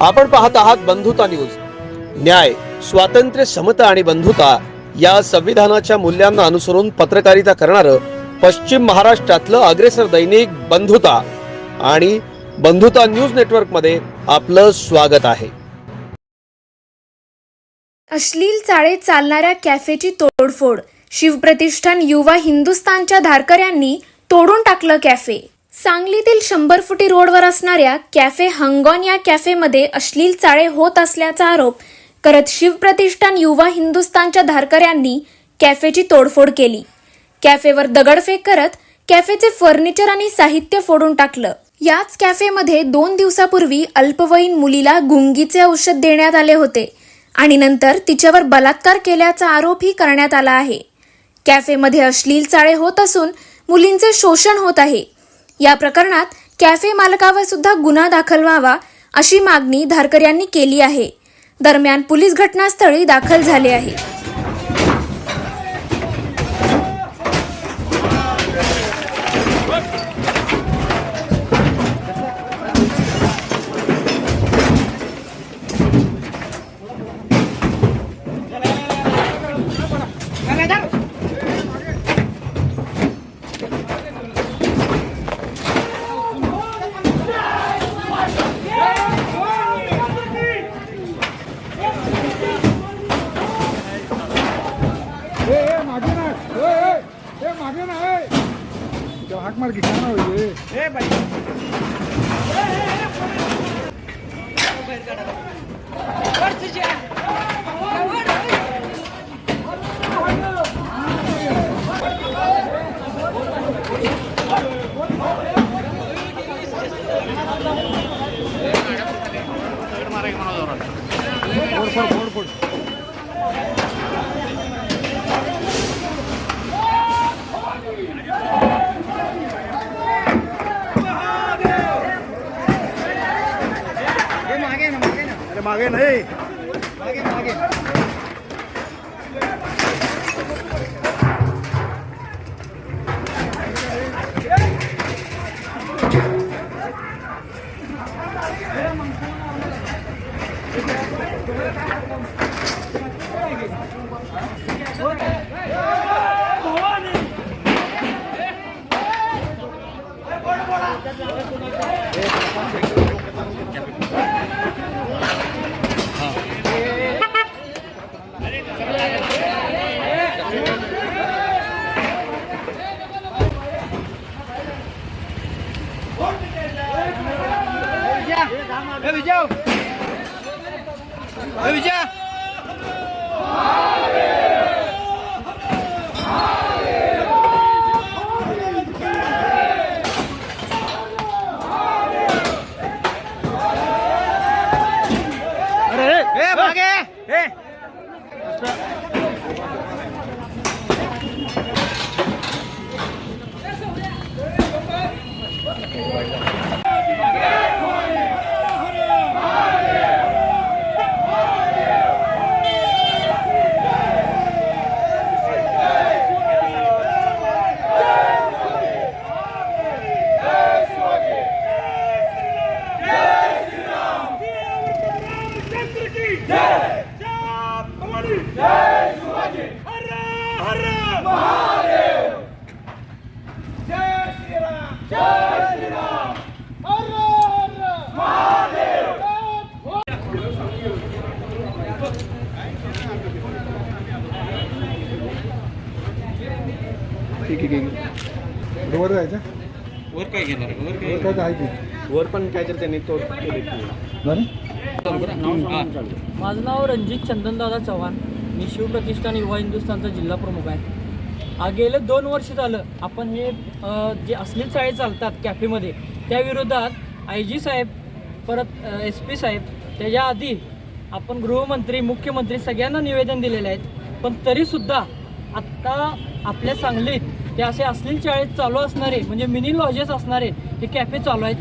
आपण पाहत आहात बंधुता न्यूज. न्याय स्वातंत्र्य समता आणि बंधुता या संविधानाच्या मूल्यांना अनुसरून पत्रकारिता करणारं पश्चिम महाराष्ट्रातलं अग्रेसर दैनिक बंधुता आणि बंधुता न्यूज नेटवर्कमध्ये आपलं स्वागत आहे. अश्लील चाळे चालणाऱ्या कॅफेची तोडफोड शिवप्रतिष्ठान युवा हिंदुस्थानच्या धारकऱ्यांनी तोडून टाकलं कॅफे. सांगलीतील शंभर फुटी रोडवर असणाऱ्या कॅफे हंगॉन या कॅफेमध्ये अश्लील चाळे होत असल्याचा आरोप करत शिवप्रतिष्ठान युवा हिंदुस्थानच्या धारकऱ्यांनी कॅफेची तोडफोड केली. कॅफेवर दगडफेक करत कॅफेचे फर्निचर आणि साहित्य फोडून टाकलं. याच कॅफेमध्ये दोन दिवसापूर्वी अल्पवयीन मुलीला गुंगीचे औषध देण्यात आले होते आणि नंतर तिच्यावर बलात्कार केल्याचा आरोपही करण्यात आला आहे. कॅफेमध्ये अश्लील चाळे होत असून मुलींचे शोषण होत आहे. या प्रकरणात कॅफे मालकावर सुद्धा गुन्हा दाखल व्हावा अशी मागणी धारकऱ्यांनी केली आहे. दरम्यान पोलीस घटनास्थळी दाखल झाले आहे ए ए मागे ना ए ए ए मागे ना ए तेव्हा हाक मार की काय नाव आहे हे? ए बाई फोड फोड फोड फोड अरे मागे नाही. मागे मागे. ए विजय हो. ए विजय. ठीक आहे ठीक आहे. वर जायचं? वर काय घेणार? वर काय वर काय आहे वर पण काहीतरी त्यांनी तोड केली बरं? हा. माझं नाव रणजित चंदनदादा चव्हाण. मी शिवप्रतिष्ठान युवा हिंदुस्थानचा जिल्हा प्रमुख आहे. आ, गेले दोन वर्ष झालं आपण हे अ, जे असली चाळे चालतात कॅफेमध्ये त्या विरोधात आय जी साहेब परत एस पी साहेब त्याच्या आधी आपण गृहमंत्री मुख्यमंत्री सगळ्यांना निवेदन दिलेले आहेत पण तरीसुद्धा आत्ता आपल्या सांगलीत ते असे अश्लील शाळेत चालू असणारे म्हणजे मिनी लॉजेस असणारे हे कॅफे चालू आहेत.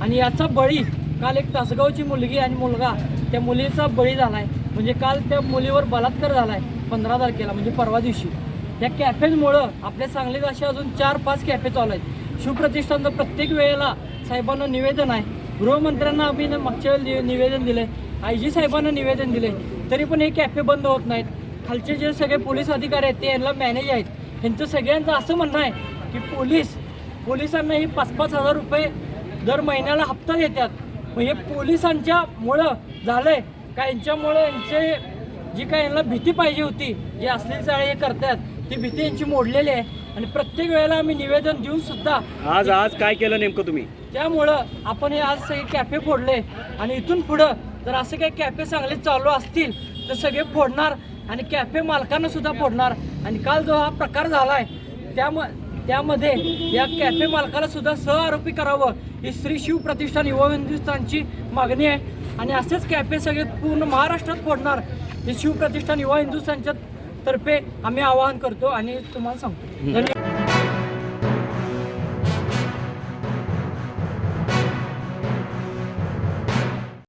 आणि याचा बळी काल एक तासगावची मुलगी आणि मुलगा त्या मुलीचा बळी झाला आहे म्हणजे काल त्या मुलीवर बलात्कार झाला आहे पंधरा तारखेला म्हणजे परवा दिवशी. या कॅफेजमुळं आपल्या सांगलीत असे अजून चार पाच कॅफे चालू आहेत. शिवप्रतिष्ठानचं प्रत्येक वेळेला साहेबांना निवेदन आहे. गृहमंत्र्यांना आम्ही मागच्या वेळी निवेदन दिलं आहे आय जी साहेबांना निवेदन दिले तरी पण हे कॅफे बंद होत नाहीत. खालचे जे सगळे पोलीस अधिकारी आहेत ते यांना मॅनेज आहेत. ह्यांचं सगळ्यांचं असं म्हणणं आहे की पोलीस पोलिसांना ही पाच पाच हजार रुपये दर महिन्याला हप्ता देतात. मग हे पोलिसांच्या मुळं झालंय का यांच्यामुळं यांचे जी काय यांना भीती पाहिजे होती जे असलेली चाळे हे करतात ती भीती यांची मोडलेली आहे. आणि प्रत्येक वेळेला आम्ही निवेदन देऊन सुद्धा आज आज काय केलं नेमकं तुम्ही? त्यामुळं आपण हे आज सगळे कॅफे फोडले. आणि इथून पुढं जर असे काही कॅफे चांगले चालू असतील तर सगळे फोडणार. आणि कॅफे मालकांना सुद्धा फोडणार. आणि काल जो हा प्रकार झाला आहे त्याम त्यामध्ये या कॅफे मालकाला सुद्धा सहआरोपी करावं ही श्री शिव प्रतिष्ठान युवा हिंदुस्थानची मागणी आहे. आणि असेच कॅफे सगळे पूर्ण महाराष्ट्रात फोडणार हे शिव प्रतिष्ठान युवा हिंदुस्थानच्या तर्फे आम्ही आवाहन करतो आणि तुम्हाला सांगतो. धन्यवाद.